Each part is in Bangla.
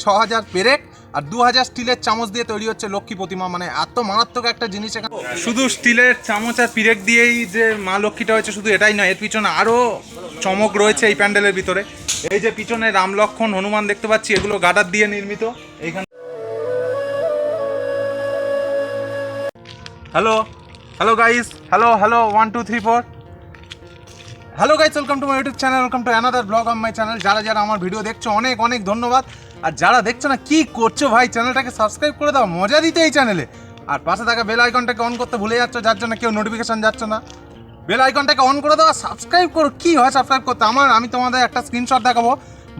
ছ হাজার পেরেক আর দু হাজার স্টিলের চামচ দিয়ে তৈরি হচ্ছে লক্ষ্মী প্রতিমা। মানে এত মারাত্মক একটা জিনিস এখানে। শুধু স্টিলের চামচ আর পিরেক দিয়েই যে মা লক্ষ্মীটা হয়েছে, শুধু এটাই নয়, এর পিছনে আরও চমক রয়েছে এই প্যান্ডেলের ভিতরে। এই যে পিছনে রাম লক্ষ্মণ হনুমান দেখতে পাচ্ছি, এগুলো গাডার দিয়ে নির্মিত। এইখানে hello hello guys hello hello one two three four hello guys welcome to my YouTube channel welcome to another blog on my channel যারা যারা আমার ভিডিও দেখছ, অনেক অনেক ধন্যবাদ। আর যারা দেখছ না কি করছ ভাই, চ্যানেলটাকে সাবস্ক্রাইব করে দাও, মজা দিতে এই চ্যানেলে আর পাশে থাকা বেল আইকনটাকে অন করতে ভুলে যাচ্ছ, যার জন্য কেউ নোটিফিকেশন যাচ্ছে না। বেল আইকনটাকে অন করে দাও আর সাবস্ক্রাইব করো। কি হয় সাবস্ক্রাইব করতে? আমার, আমি তোমাদের একটা স্ক্রিনশট দেখাবো।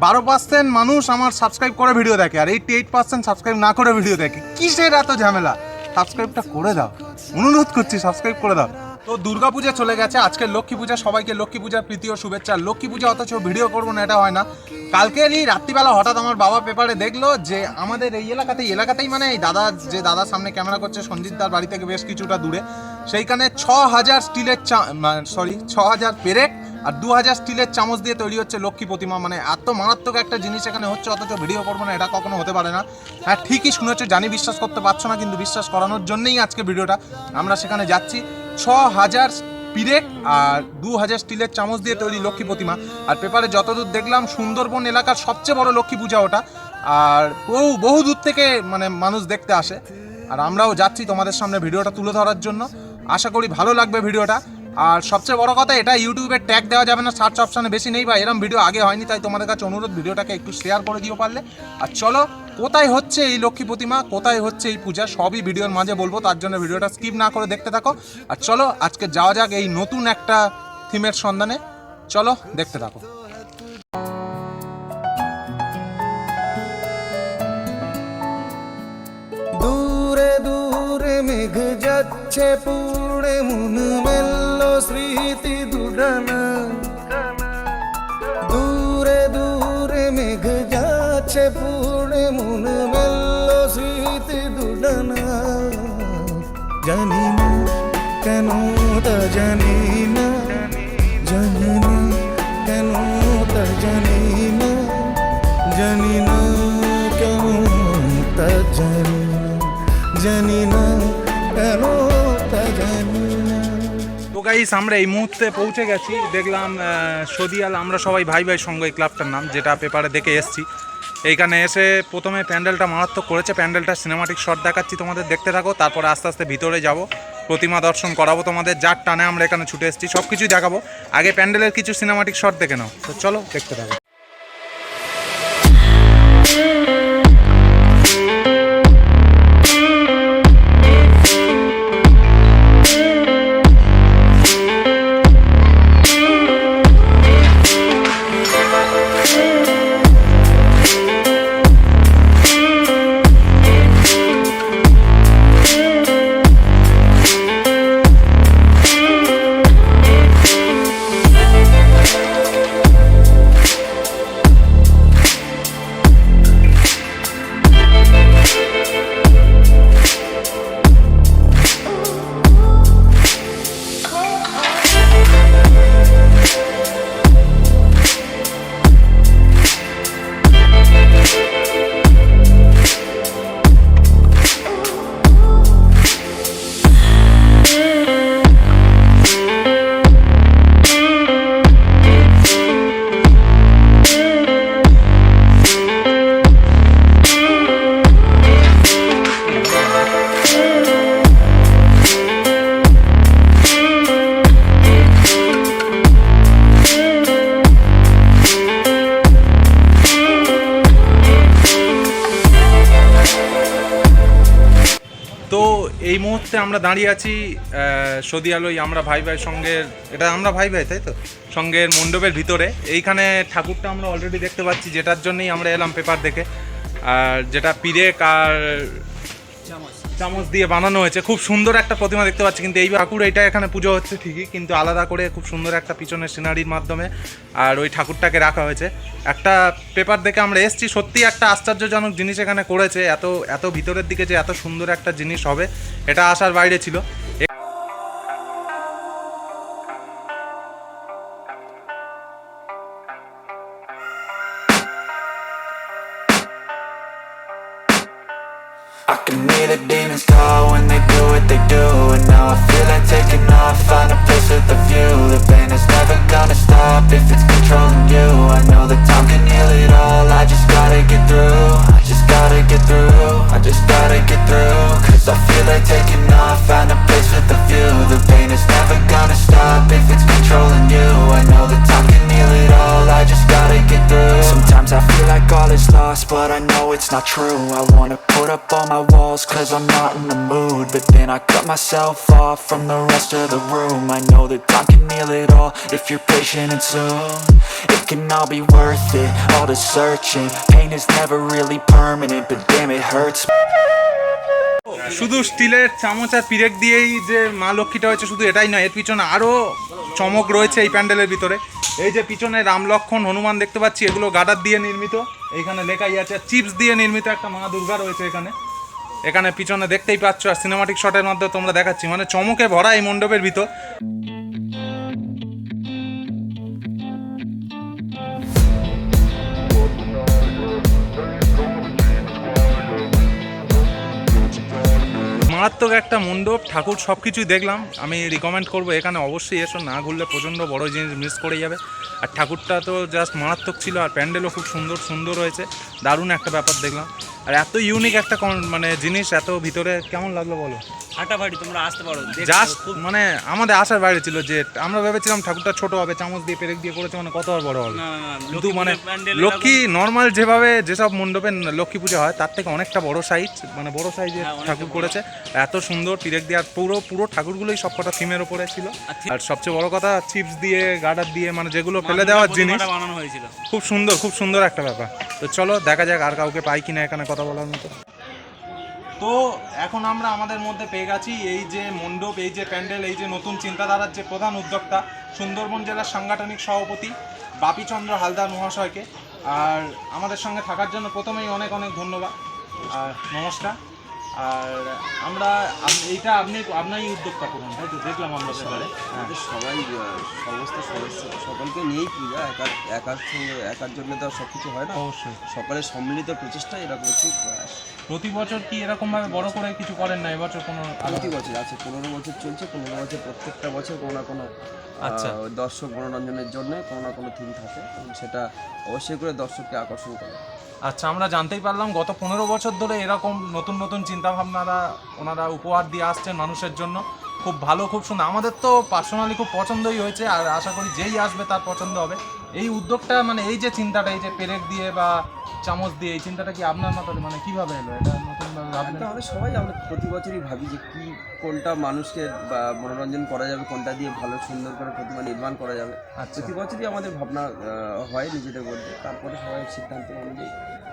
বারো পার্সেন্ট মানুষ আমার সাবস্ক্রাইব করে ভিডিও দেখে, আর এইটি এইট পার্সেন্ট সাবস্ক্রাইব না করে ভিডিও দেখে। কিসের এত ঝামেলা? সাবস্ক্রাইবটা করে দাও। অনুরোধ করছি সাবস্ক্রাইব করে দাও। তো দুর্গাপূজা চলে গেছে, আজকে লক্ষ্মী পূজা, সবাইকে লক্ষ্মী পূজার প্রীতি ও শুভেচ্ছা। লক্ষ্মী পূজা অথচ ভিডিও করব না, এটা হয় না। কালকেরই রাত্রিবেলা হঠাৎ আমার বাবা পেপারে দেখল যে আমাদের এই এলাকাতেই এলাকাতেই মানে এই দাদা, যে দাদার সামনে ক্যামেরা করছে, সঞ্জিত দার বাড়ি থেকে বেশ কিছুটা দূরে। সেইখানে ছ হাজার স্টিলের চা সরি ছ হাজার পেরেক আর দু হাজার স্টিলের চামচ দিয়ে তৈরি হচ্ছে লক্ষ্মী প্রতিমা। মানে এত মারাত্মক একটা জিনিস এখানে হচ্ছে, অথচ ভিডিও করব না, এটা কখনো হতে পারে না। হ্যাঁ ঠিকই শুনেছো, জানি বিশ্বাস করতে পারছ না, কিন্তু বিশ্বাস করানোর জন্যই আজকে ভিডিওটা। আমরা সেখানে যাচ্ছি। ছ হাজার পিরেক আর দু হাজার স্টিলের চামচ দিয়ে তৈরি লক্ষ্মী প্রতিমা। আর পেপারে যতদূর দেখলাম, সুন্দরবন এলাকার সবচেয়ে বড় লক্ষ্মী পূজা ওটা। আর বহু বহু দূর থেকে মানে মানুষ দেখতে আসে। আর আমরাও যাচ্ছি তোমাদের সামনে ভিডিওটা তুলে ধরার জন্য। আশা করি ভালো লাগবে ভিডিওটা। আর সবচেয়ে বড় কথা, এটা ইউটিউবে ট্যাগ দেওয়া যাবে না সার্চ অপশানে বেশি নেই বা এরম ভিডিও আগে হয়নি, তাই তোমাদের কাছে অনুরোধ, ভিডিওটাকে একটু শেয়ার করে দিও পারলে। আর চলো কোথায় হচ্ছে এই লক্ষ্মী প্রতিমা, কোথায় হচ্ছে এই পূজা, সবই ভিডিওর মাঝে বলব, তার জন্য ভিডিওটা স্কিপ না করে দেখতে থাকো। আর চলো, আজকে যাওয়া যাক এই নতুন একটা থিমের সন্ধানে। চলো, দেখতে থাকো। দূরে দূরে মেঘ যাচ্ছে, পুড়ে মন মেলল স্মৃতি দূরে দূরে মেঘ যাচ্ছে পুড়ে মন মেলল স্মৃতি দুডানা। জানি না কেন তা জানি না। জানি না কেন তা জানি না। জানি না কেন তা জানি না। জানি না কেন তা জানি তো গাইস আমরা এই মুহূর্তে পৌঁছে গেছি। দেখলাম সদিয়াল, আমরা সবাই ভাই ভাই সঙ্গ ক্লাবটার নাম, যেটা পেপারে দেখে এসছি। এইখানে এসে প্রথমে প্যান্ডেলটা মারাত্মক করেছে, প্যান্ডেলটা সিনেমাটিক শট দেখাচ্ছি তোমাদের, দেখতে থাকো, তারপরে আস্তে আস্তে ভিতরে যাব, প্রতিমা দর্শন করাবো তোমাদের, যার টানে আমরা এখানে ছুটে এসেছি সব কিছুই দেখাবো। আগে প্যান্ডেলের কিছু সিনেমাটিক শট দেখে নাও। তো চলো, দেখতে থাকো। এই মুহূর্তে আমরা দাঁড়িয়ে আছি সৌদি আলোই আমরা ভাই ভাই সঙ্গে, এটা আমরা ভাই ভাই, তাই তো? সঙ্গে মণ্ডপের ভিতরে। এইখানে ঠাকুরটা আমরা অলরেডি দেখতে পাচ্ছি, যেটার জন্যই আমরা এলাম পেপার দেখে। আর যেটা পিরেক আর চামচ দিয়ে বানানো হয়েছে। খুব সুন্দর একটা প্রতিমা দেখতে পাচ্ছি, কিন্তু এই ঠাকুর এটা এখানে পুজো হচ্ছে ঠিকই, কিন্তু আলাদা করে খুব সুন্দর একটা পিছনের সিনারির মাধ্যমে আর ওই ঠাকুরটাকে রাখা হয়েছে। একটা পেপার দেখে আমরা এসছি, সত্যি একটা আশ্চর্যজনক জিনিস এখানে করেছে, এত এত ভিতরের দিকে যে এত সুন্দর একটা জিনিস হবে, এটা আসার বাইরে ছিল। Not true I wanna put up all my walls, cause I'm not in the mood But then I cut myself off from the rest of the room I know that time can heal it all, if you're patient and soon It can all be worth it, all the searching Pain is never really permanent, but damn it hurts শুধু স্টিলের চামচ আর পিরেক দিয়েই যে মা লক্ষ্মীটা হয়েছে শুধু এটাই নয় এর পিছনে আরও চমক রয়েছে এই প্যান্ডেলের ভিতরে এই যে পিছনে রাম লক্ষণ হনুমান দেখতে পাচ্ছি এগুলো গাডার দিয়ে নির্মিত এইখানে লেখাই আছে, চিপস দিয়ে নির্মিত একটা মা দুর্গা রয়েছে এখানে। এখানে পিছনে দেখতেই পাচ্ছ, আর সিনেমাটিক শটের মধ্যে তোমরা দেখাচ্ছি মানে চমকে ভরা এই মণ্ডপের ভিতর। মারাত্মক একটা মণ্ডপ, ঠাকুর সব কিছুই দেখলাম। আমি রিকমেন্ড করব এখানে অবশ্যই এসো, না ঘুরলে প্রচণ্ড বড় জিনিস মিস করে যাবে। আর ঠাকুরটা তো জাস্ট মারাত্মক ছিল, আর প্যান্ডেলও খুব সুন্দর সুন্দর হয়েছে। দারুণ একটা ব্যাপার দেখলাম। আর এত ইউনিক একটা মানে জিনিস এত ভিতরে কেমন লাগল বলো? ফাটাফাটি তোমরা আসতে পারো। জাস্ট মানে আমাদের আশার বাইরে ছিল যে আমরা ভেবেছিলাম ঠাকুরটা ছোট হবে চামচ দিয়ে পেরেক দিয়ে করেছে মানে কত আর বড় হবে। কিন্তু মানে লক্ষ্মী নর্মাল যেভাবে যেসব মণ্ডপে লক্ষ্মী পুজো হয় তার থেকে অনেকটা বড় সাইজ মানে বড় সাইজের হ্যাঁ, ঠাকুর করেছে। এত সুন্দর পিরেক দিয়ে আর পুরো পুরো ঠাকুরগুলোই সব কটা থিমের ওপরে ছিল। আর সবচেয়ে বড় কথা চিপস দিয়ে গার্ডার দিয়ে মানে যেগুলো ফেলে দেওয়ার জিনিস। বানানো হয়েছিল। খুব সুন্দর খুব সুন্দর একটা ব্যাপার। তো চলো দেখা যাক আর কাউকে পাই কিনা এখানে কথা বলার মতো। তো এখন আমরা আমাদের মধ্যে পেয়ে গেছি এই যে মণ্ডপ, এই যে প্যান্ডেল, এই যে নতুন চিন্তাধারার যে প্রধান উদ্যোক্তা, সুন্দরবন জেলার সাংগঠনিক সভাপতি বাপিচন্দ্র হালদার মহাশয়কে। আর আমাদের সঙ্গে থাকার জন্য প্রথমেই অনেক অনেক ধন্যবাদ। আর নমস্কার। আর আমরা এটা এইটা আপনি আপনারই উদ্যোগটা করুন তাই তো? দেখলাম আমরা সবাই হ্যাঁ। আমাদের সবাই সমস্ত সদস্য সকলকে নিয়েই পূজা একার একার সঙ্গে একার জন্য তো সব কিছু হয় না। অবশ্যই। সকলের সম্মিলিত প্রচেষ্টা এরকম হচ্ছে প্রয়াস। প্রতি বছর কি এরকম ভাবে বড় করে কিছু করেন না? এবছর কোনো প্রতি বছর আছে পনেরো বছর চলছে পনেরো বছর প্রত্যেকটা বছর কোনো না কোনো আচ্ছা। দর্শক মনোরঞ্জনের জন্য কোনো না কোনো থিম থাকে এবং সেটা অবশ্যই করে দর্শককে আকর্ষণ করে। আচ্ছা আমরা জানতেই পারলাম গত পনেরো বছর ধরে এরকম নতুন নতুন চিন্তাভাবনারা ওনারা উপহার দিয়ে আসছেন মানুষের জন্য। খুব ভালো খুব সুন্দর। আমাদের তো পার্সোনালি খুব পছন্দই হয়েছে আর আশা করি যেই আসবে তার পছন্দ হবে। এই উদ্যোগটা মানে এই যে চিন্তাটা এই যে পেরেক দিয়ে বা চামচ দিয়ে এই চিন্তাটা কি আপনার মাথায় মানে কীভাবে এলো? এটা নতুনভাবে আমরা সবাই আমরা প্রতি বছরই ভাবি যে কি কোনটা মানুষকে বা মনোরঞ্জন করা যাবে কোনটা দিয়ে ভালো সুন্দর করে প্রতিমা নির্মাণ করা যাবে। আচ্ছা। প্রতি বছরই আমাদের ভাবনা হয় নিজেদের মধ্যে। তারপরে সবাই সিদ্ধান্ত অনুযায়ী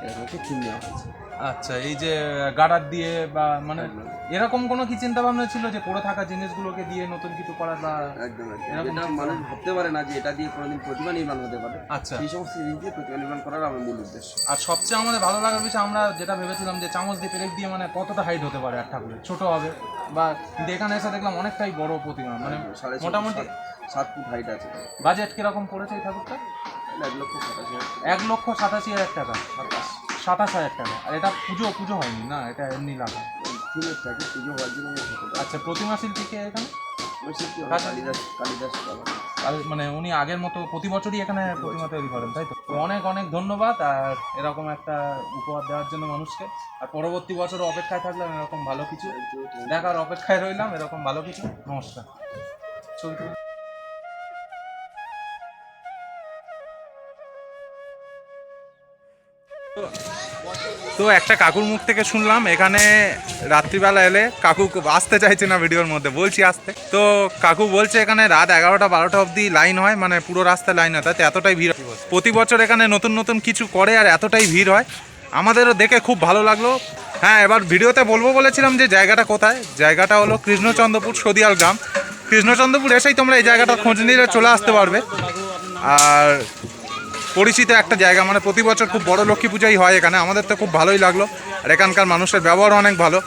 এরকম থিম নেওয়া হয়েছে। আচ্ছা এই যে গাডার দিয়ে বা মানে এরকম কোনো কি চিন্তা ভাবনা ছিল যে পড়ে থাকা জিনিসগুলোকে দিয়ে নতুন কিছু করা বা একদম এটা মানুষ ভাবতে পারে না যে এটা দিয়ে কোনোদিন প্রতিমা নির্মাণ হতে পারে আচ্ছা। সেই সমস্ত জিনিস দিয়ে প্রতিমা নির্মাণ করার আমার মূল উদ্দেশ্য। আর সবচেয়ে আমাদের ভালো লাগার বিষয় আমরা যেটা ভেবেছিলাম যে চামচ দিয়ে পেরেক দিয়ে মানে কতটা হাইট হতে পারে এক ঠাকুরের ছোট হবে বা এখানে এসে দেখলাম অনেকটাই বড় প্রতিমা মানে মোটামুটি সাত- ফুট হাইট আছে। বাজেট কীরকম পড়েছে এই ঠাকুরটা? এক লক্ষ সাতাশি এক লক্ষ সাতাশি হাজার টাকা। সাতাশ। সাতাশ হাজার টাকা। আর এটা পুজো পুজো হয়নি না, এটা এমনি লাগা। থিমের থাকে পুজো হওয়ার জন্য আচ্ছা প্রতিমা এখানে শিল্পী হবে কাছে- কালিদাস কালিদাস মানে উনি আগের মতো প্রতি বছরই এখানে প্রতিমা তৈরি করেন, তাই তো? অনেক অনেক ধন্যবাদ, আর এরকম একটা উপহার দেওয়ার জন্য মানুষকে। আর পরবর্তী বছর অপেক্ষায় থাকলাম, এরকম ভালো কিছু। দেখার অপেক্ষায় রইলাম, এরকম ভালো কিছু। নমস্কার। চলতে তো একটা কাকুর মুখ থেকে শুনলাম, এখানে রাত্রিবেলা এলে কাকু আসতে চাইছে না ভিডিওর মধ্যে, বলছি আসতে। তো কাকু বলছে এখানে রাত এগারোটা বারোটা অবধি লাইন হয় মানে পুরো রাস্তায় লাইন হয়, তাতে এতটাই ভিড়। প্রতি বছর এখানে নতুন নতুন কিছু করে আর এতটাই ভিড় হয়। আমাদেরও দেখে খুব ভালো লাগল। হ্যাঁ এবার ভিডিওতে বলব বলেছিলাম যে জায়গাটা কোথায়? জায়গাটা হলো কৃষ্ণচন্দ্রপুর সদিয়াল গ্রাম। কৃষ্ণচন্দ্রপুর এসেই তোমরা এই জায়গাটা খোঁজ নিলে চলে আসতে পারবে। আর পরিচিত একটা জায়গা মানে প্রতি বছর খুব বড় লক্ষ্মী পূজাই হয় এখানে। আমাদের তো খুব ভালোই লাগল। আর এখানকার মানুষের ব্যবহার অনেক ভালো।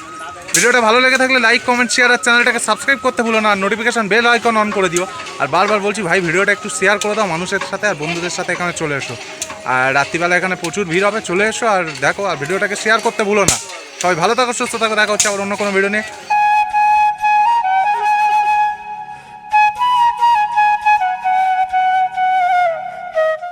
ভিডিওটা ভালো লেগে থাকলে লাইক কমেন্ট শেয়ার আর চ্যানেলটাকে সাবস্ক্রাইব করতে ভুলো না আর নোটিফিকেশন বেল আইকন অন করে দিও। আর বারবার বলছি, ভাই, ভিডিওটা একটু শেয়ার করে দাও মানুষের সাথে আর বন্ধুদের সাথে এখানে চলে এসো। আর রাত্রিবেলা এখানে প্রচুর ভিড় হবে, চলে এসো আর দেখো, আর ভিডিওটাকে শেয়ার করতে ভুলো না। সবাই ভালো থাকো, সুস্থ থাকো, দেখা হচ্ছে আবার অন্য কোনো ভিডিও নিয়ে।